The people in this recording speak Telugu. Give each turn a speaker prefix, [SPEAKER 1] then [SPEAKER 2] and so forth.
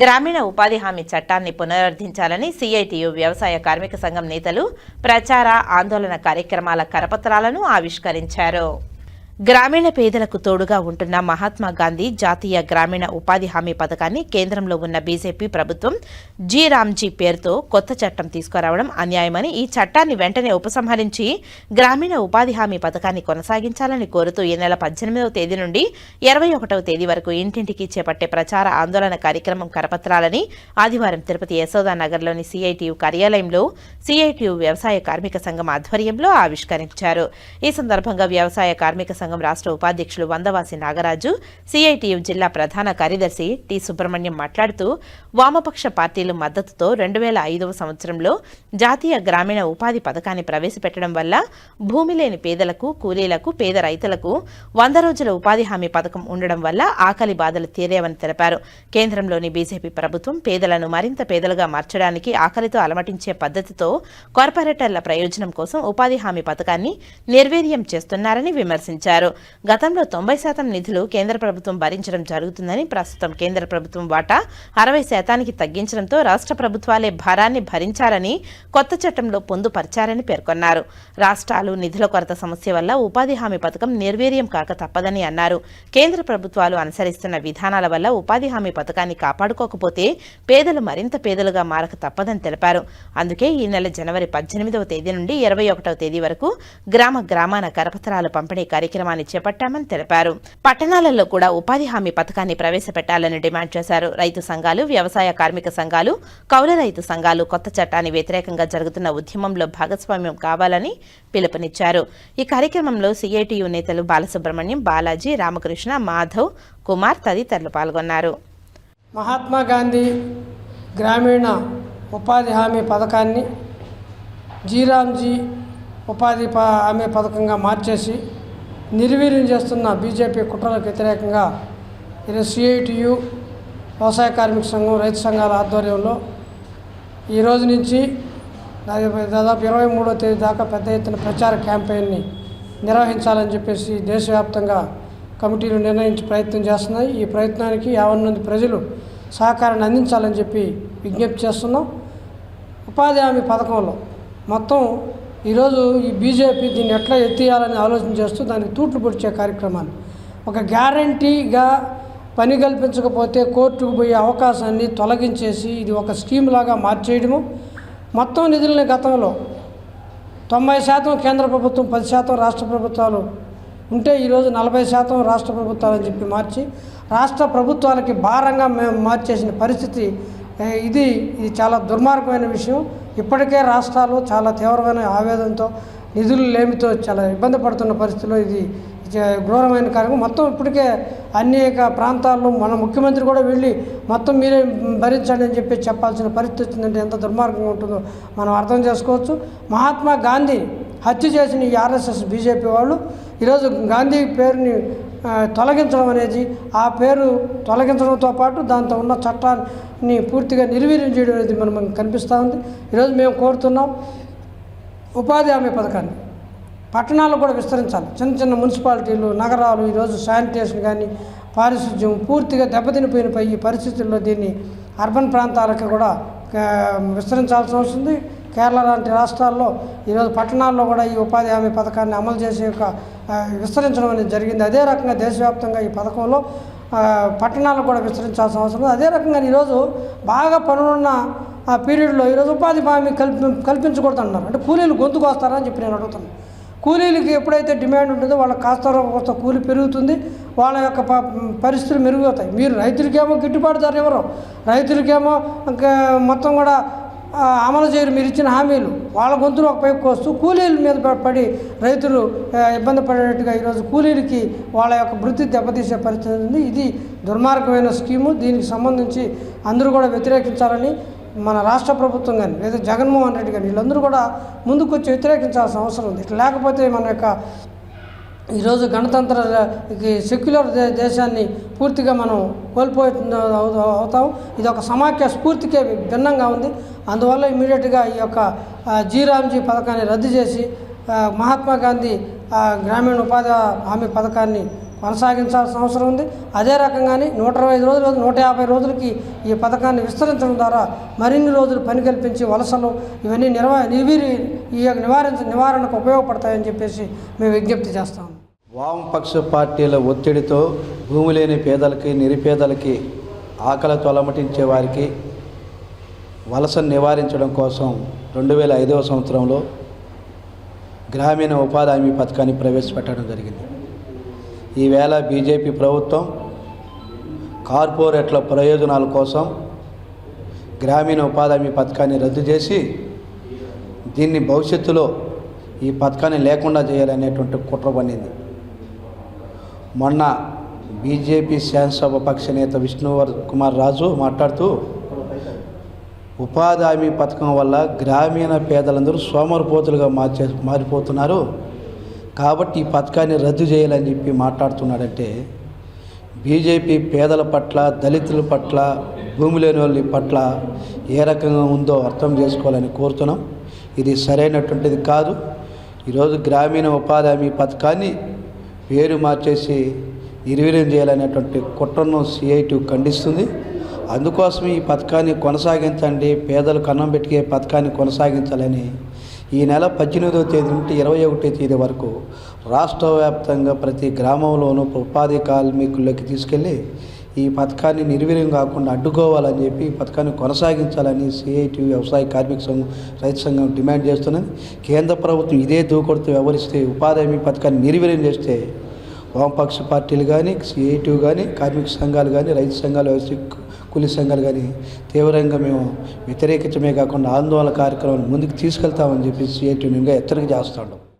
[SPEAKER 1] గ్రామీణ ఉపాధి హామీ చట్టాన్ని పునరుద్ధరించాలని సిఐటియు వ్యవసాయ కార్మిక సంఘం నేతలు ప్రచార ఆందోళన కార్యక్రమాల కరపత్రాలను ఆవిష్కరించారు. గ్రామీణ పేదలకు తోడుగా ఉంటున్న మహాత్మా గాంధీ జాతీయ గ్రామీణ ఉపాధి హామీ పథకాన్ని కేంద్రంలో ఉన్న బీజేపీ ప్రభుత్వం జీ రామ్జీ పేరుతో కొత్త చట్టం తీసుకురావడం అన్యాయమని ఈ చట్టాన్ని వెంటనే ఉపసంహరించి గ్రామీణ ఉపాధి హామీ పథకాన్ని కొనసాగించాలని కోరుతూ ఈ నెల పద్దెనిమిదవ తేదీ నుండి ఇరవై ఒకటవ తేదీ వరకు ఇంటింటికి చేపట్టే ప్రచార ఆందోళన కార్యక్రమం కరపత్రాలని ఆదివారం తిరుపతి యశోదా నగర్లోని సిఐటియు కార్యాలయంలో సిఐటియు వ్యవసాయ కార్మిక సంఘం ఆధ్వర్యంలో ఆవిష్కరించారు. ఈ సందర్భంగా వ్యవసాయ కార్మిక సంఘం రాష్ట్ర ఉపాధ్యక్షులు వందవాసి నాగరాజు సిఐటియు జిల్లా ప్రధాన కార్యదర్శి టి సుబ్రహ్మణ్యం మాట్లాడుతూ వామపక్ష పార్టీల మద్దతుతో రెండు వేల ఐదవ సంవత్సరంలో జాతీయ గ్రామీణ ఉపాధి పథకాన్ని ప్రవేశపెట్టడం వల్ల భూమి లేని పేదలకు కూలీలకు పేద రైతులకు వంద రోజుల ఉపాధి హామీ పథకం ఉండడం వల్ల ఆకలి బాధలు తీరేవని తెలిపారు. కేంద్రంలోని బీజేపీ ప్రభుత్వం పేదలను మరింత పేదలుగా మార్చడానికి ఆకలితో అలమటించే పద్ధతితో కార్పొరేటర్ల ప్రయోజనం కోసం ఉపాధి హామీ పథకాన్ని నిర్వీర్యం చేస్తున్నారని విమర్శించారు. గతంలో తొంభై శాతం నిధులు కేంద్ర ప్రభుత్వం భరించడం జరుగుతుందని ప్రస్తుతం కేంద్ర ప్రభుత్వం వాటా అరవై శాతానికి తగ్గించడంతో రాష్ట్ర ప్రభుత్వాలే భారాన్ని భరించారని కొత్త చట్టంలో పొందుపరిచారని పేర్కొన్నారు. రాష్ట్రాలు నిధుల కొరత సమస్య వల్ల ఉపాధి హామీ పథకం నిర్వీర్యం కాక తప్పదని అన్నారు. కేంద్ర ప్రభుత్వాలు అనుసరిస్తున్న విధానాల వల్ల ఉపాధి హామీ పథకాన్ని కాపాడుకోకపోతే పేదలు మరింత పేదలుగా మారక తప్పదని తెలిపారు. అందుకే ఈ నెల జనవరి పద్దెనిమిదవ తేదీ నుండి ఇరవై ఒకటవ తేదీ వరకు గ్రామ గ్రామాన కరపత్రాలు పంపిణీ కార్యక్రమాన్ని చేపట్టామని తెలిపారు. పట్టణాలలో కూడా ఉపాధి హామీ పథకాన్ని ప్రవేశపెట్టాలని డిమాండ్ చేశారు. రైతు సంఘాలు వ్యవసాయ కార్మిక సంఘాలు కౌల రైతు సంఘాలు కొత్త చట్టాన్ని వ్యతిరేకంగా జరుగుతున్న ఉద్యమంలో భాగస్వామ్యం కావాలని పిలుపునిచ్చారు. ఈ కార్యక్రమంలో సిఐటియు నేతలు బాలసుబ్రహ్మణ్యం బాలాజీ రామకృష్ణ మాధవ్ కుమార్ తదితరులు పాల్గొన్నారు.
[SPEAKER 2] మహాత్మా గాంధీ గ్రామీణ ఉపాధి హామీ పథకాన్ని జీరామ్జీ ఉపాధి ప హామీ పథకంగా మార్చేసి నిర్వీర్యం చేస్తున్న బీజేపీ కుట్రలకు వ్యతిరేకంగా ఈరోజు సిఐటియు వ్యవసాయ కార్మిక సంఘం రైతు సంఘాల ఆధ్వర్యంలో ఈ రోజు నుంచి దాదాపు దాదాపు ఇరవై మూడో తేదీ దాకా పెద్ద ఎత్తున ప్రచార క్యాంపెయిన్ని నిర్వహించాలని చెప్పేసి దేశవ్యాప్తంగా కమిటీలు నిర్ణయించి ప్రయత్నం చేస్తున్నాయి. ఈ ప్రయత్నానికి యావన్ మంది ప్రజలు సహకారాన్ని అందించాలని చెప్పి విజ్ఞప్తి చేస్తున్నాం. ఉపాధి హామీ పథకంలో మొత్తం ఈరోజు ఈ బీజేపీ దీన్ని ఎట్లా ఎత్తియాలని ఆలోచన చేస్తూ దానికి తూట్లు పొడిచే కార్యక్రమాన్ని ఒక గ్యారంటీగా పని కల్పించకపోతే కోర్టుకు పోయే అవకాశాన్ని తొలగించేసి ఇది ఒక స్కీమ్ లాగా మార్చేయడము. మొత్తం నిధులని గతంలో తొంభై శాతం కేంద్ర ప్రభుత్వం పది శాతం రాష్ట్ర ప్రభుత్వాలు ఉంటే ఈరోజు నలభై శాతం రాష్ట్ర ప్రభుత్వాలని చెప్పి మార్చి రాష్ట్ర ప్రభుత్వాలకి భారంగా మేము మార్చేసిన పరిస్థితి ఇది ఇది చాలా దుర్మార్గమైన విషయం. ఇప్పటికే రాష్ట్రాలు చాలా తీవ్రమైన ఆవేదనతో నిధులు లేమితో చాలా ఇబ్బంది పడుతున్న పరిస్థితిలో ఇది ఘోరమైన కార్యక్రమం. మొత్తం ఇప్పటికే అనేక ప్రాంతాల్లో మన ముఖ్యమంత్రి కూడా వెళ్ళి మొత్తం మీరే భరించండి అని చెప్పి చెప్పాల్సిన పరిస్థితి వచ్చిందంటే ఎంత దుర్మార్గంగా ఉంటుందో మనం అర్థం చేసుకోవచ్చు. మహాత్మా గాంధీ హత్య చేసిన ఈ ఆర్ఎస్ఎస్ బీజేపీ వాళ్ళు ఈరోజు గాంధీ పేరుని తొలగించడం అనేది ఆ పేరు తొలగించడంతో పాటు దాంతో ఉన్న చట్టాన్ని పూర్తిగా నిర్వీర్యం చేయడం అనేది మనం కనిపిస్తూ ఉంది. ఈరోజు మేము కోరుతున్నాం ఉపాధి హామీ పథకాన్ని. పట్టణాలు కూడా విస్తరించాలి. చిన్న చిన్న మున్సిపాలిటీలు నగరాలు ఈరోజు శానిటేషన్ కానీ పారిశుద్ధ్యం పూర్తిగా దెబ్బతినిపోయిన పై ఈ పరిస్థితుల్లో దీన్ని అర్బన్ ప్రాంతాలకు కూడా విస్తరించాల్సి విస్తరించాల్సిన అవసరం ఉంది. కేరళ లాంటి రాష్ట్రాల్లో ఈరోజు పట్టణాల్లో కూడా ఈ ఉపాధి హామీ పథకాన్ని అమలు చేసే యొక్క విస్తరించడం అనేది జరిగింది. అదే రకంగా దేశవ్యాప్తంగా ఈ పథకంలో ఆ, పట్టణాలకు కూడా విస్తరించాల్సిన అవసరం ఉంది. అదే రకంగా ఈరోజు బాగా పనులున్న ఆ పీరియడ్లో ఈరోజు ఉపాధి హామీ కల్పి కల్పించకూడదు అన్నారు అంటే కూలీలు గొంతుకు వస్తారని చెప్పి నేను అడుగుతున్నాను. కూలీలకి ఎప్పుడైతే డిమాండ్ ఉంటుందో వాళ్ళకి కాస్త కొంత కూలి పెరుగుతుంది. వాళ్ళ యొక్క ప- పరిస్థితులు మెరుగుతాయి మీరు రైతులకేమో గిట్టుబాటు ధర ఇవ్వరు రైతులకేమో ఇంకా మొత్తం కూడా అమలు చేయరు. మీరు ఇచ్చిన హామీలు వాళ్ళ గొంతులు ఒక పైకి కోస్తూ కూలీల మీద పడి రైతులు ఇబ్బంది పడేటట్టుగా ఈరోజు కూలీలకి వాళ్ళ యొక్క వృత్తి దెబ్బతీసే పరిస్థితి ఉంది. ఇది దుర్మార్గమైన స్కీము. దీనికి సంబంధించి అందరూ కూడా వ్యతిరేకించాలని మన రాష్ట్ర ప్రభుత్వం కానీ లేదా జగన్మోహన్ రెడ్డి కానీ వీళ్ళందరూ కూడా ముందుకు వచ్చి వ్యతిరేకించాల్సిన అవసరం ఉంది. ఇట్లా లేకపోతే మన యొక్క ఈరోజు గణతంత్ర సెక్యులర్ దే దేశాన్ని పూర్తిగా మనం కోల్పోయి అవుతాం. ఇది ఒక సమాఖ్య స్ఫూర్తికే భిన్నంగా ఉంది. అందువల్ల ఇమీడియట్గా ఈ యొక్క జీరామ్జీ పథకాన్ని రద్దు చేసి మహాత్మా గాంధీ గ్రామీణ ఉపాధి హామీ పథకాన్ని కొనసాగించాల్సిన అవసరం ఉంది. అదే రకంగానే నూట ఇరవై ఐదు రోజులు నూట యాభై రోజులకి ఈ పథకాన్ని విస్తరించడం ద్వారా మరిన్ని రోజులు పని కల్పించి వలసలు ఇవన్నీ నిర్వ నిర్వీరి ఈ యొక్క నివారించ నివారణకు ఉపయోగపడతాయని చెప్పేసి మేము విజ్ఞప్తి చేస్తాము
[SPEAKER 3] వామపక్ష పార్టీల ఒత్తిడితో భూమి లేని పేదలకి నిరుపేదలకి ఆకలి తొలమటించే వారికి వలసను నివారించడం కోసం రెండు వేల ఐదవ సంవత్సరంలో గ్రామీణ ఉపాధి హామీ పథకాన్ని ప్రవేశపెట్టడం జరిగింది. ఈవేళ బీజేపీ ప్రభుత్వం కార్పొరేట్ల ప్రయోజనాల కోసం గ్రామీణ ఉపాధి హామీ పథకాన్ని రద్దు చేసి దీన్ని భవిష్యత్తులో ఈ పథకాన్ని లేకుండా చేయాలనేటువంటి కుట్ర పన్నింది. మొన్న బీజేపీ శాసనసభ పక్ష నేత విష్ణువర్ కుమార్ రాజు మాట్లాడుతూ ఉపాధి హామీ పథకం వల్ల గ్రామీణ పేదలందరూ సోమరిపోతులుగా మార్చే మారిపోతున్నారు. కాబట్టి ఈ పథకాన్ని రద్దు చేయాలని చెప్పి మాట్లాడుతున్నాడంటే బీజేపీ పేదల పట్ల దళితుల పట్ల భూమి లేని వాళ్ళ పట్ల ఏ రకంగా ఉందో అర్థం చేసుకోవాలని కోరుతున్నాం. ఇది సరైనటువంటిది కాదు. ఈరోజు గ్రామీణ ఉపాధి హామీ పథకాన్ని పేరు మార్చేసి నిర్వీర్యం చేయాలనేటువంటి కుట్రను సిఐటి ఖండిస్తుంది. అందుకోసం ఈ పథకాన్ని కొనసాగించండి. పేదలకు కన్నం పెట్టుకే పథకాన్ని కొనసాగించాలని ఈ నెల పద్దెనిమిదవ తేదీ నుండి ఇరవై ఒకటో తేదీ వరకు రాష్ట్ర వ్యాప్తంగా ప్రతి గ్రామంలోనూ ఉపాధి కార్మికుల్లోకి తీసుకెళ్ళి ఈ పథకాన్ని నిర్వీర్యం కాకుండా అడ్డుకోవాలని చెప్పి ఈ పథకాన్ని కొనసాగించాలని సిఐటి వ్యవసాయ కార్మిక సంఘం రైతు సంఘం డిమాండ్ చేస్తున్నది. కేంద్ర ప్రభుత్వం ఇదే దూకొడుతూ వ్యవహరిస్తే ఉపాధి హామీ పథకాన్ని నిర్వీర్యం చేస్తే వామపక్ష పార్టీలు కానీ సిఐటి కానీ కార్మిక సంఘాలు కానీ రైతు సంఘాలు వ్యవసాయ కూలీ సంఘాలు కానీ తీవ్రంగా మేము వ్యతిరేకించమే కాకుండా ఆందోళన కార్యక్రమాన్ని ముందుకు తీసుకెళ్తామని చెప్పి సిఐటి ఇంకా హెచ్చరిక చేస్తాడు